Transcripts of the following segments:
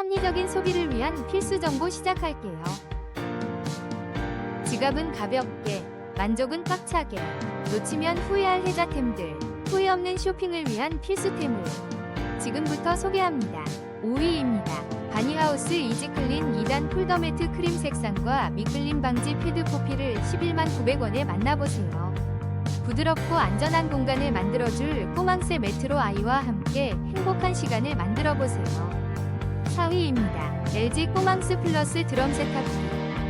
합리적인 소비를 위한 필수 정보 시작할게요. 지갑은 가볍게, 만족은 꽉차게, 놓치면 후회할 혜자템들, 후회 없는 쇼핑을 위한 필수템을 지금부터 소개합니다. 5위입니다. 바니하우스 이지클린 2단 폴더매트 크림 색상과 미끌림 방지 패드 포피를 11만 900원에 만나보세요. 부드럽고 안전한 공간을 만들어줄 꼬망새 매트로 아이와 함께 행복한 시간을 만들어보세요. 4위입니다. LG 꼬망스 플러스 드럼 세탁기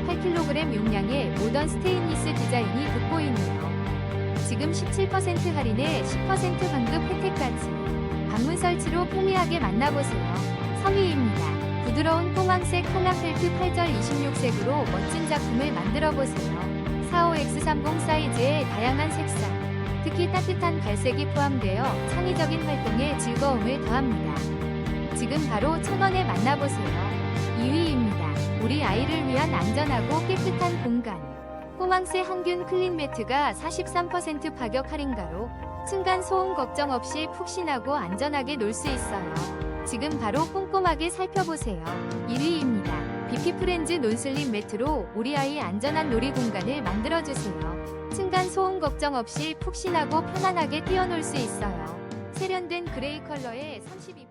8kg 용량의 모던 스테인리스 디자인이 돋보이네요. 지금 17% 할인에 10% 환급 혜택까지 방문 설치로 편리하게 만나보세요. 3위입니다. 부드러운 꼬망색 컬러 펠트 8절 26색으로 멋진 작품을 만들어보세요. 45X30 사이즈의 다양한 색상, 특히 따뜻한 갈색이 포함되어 창의적인 활동에 즐거움을 더합니다. 지금 바로 천원에 만나보세요. 2위입니다. 우리 아이를 위한 안전하고 깨끗한 공간. 꼬망새 항균 클린 매트가 43% 파격 할인가로 층간 소음 걱정 없이 푹신하고 안전하게 놀 수 있어요. 지금 바로 꼼꼼하게 살펴보세요. 1위입니다. 비피 프렌즈 논슬림 매트로 우리 아이 안전한 놀이 공간을 만들어주세요. 층간 소음 걱정 없이 푹신하고 편안하게 뛰어놀 수 있어요. 세련된 그레이 컬러의 32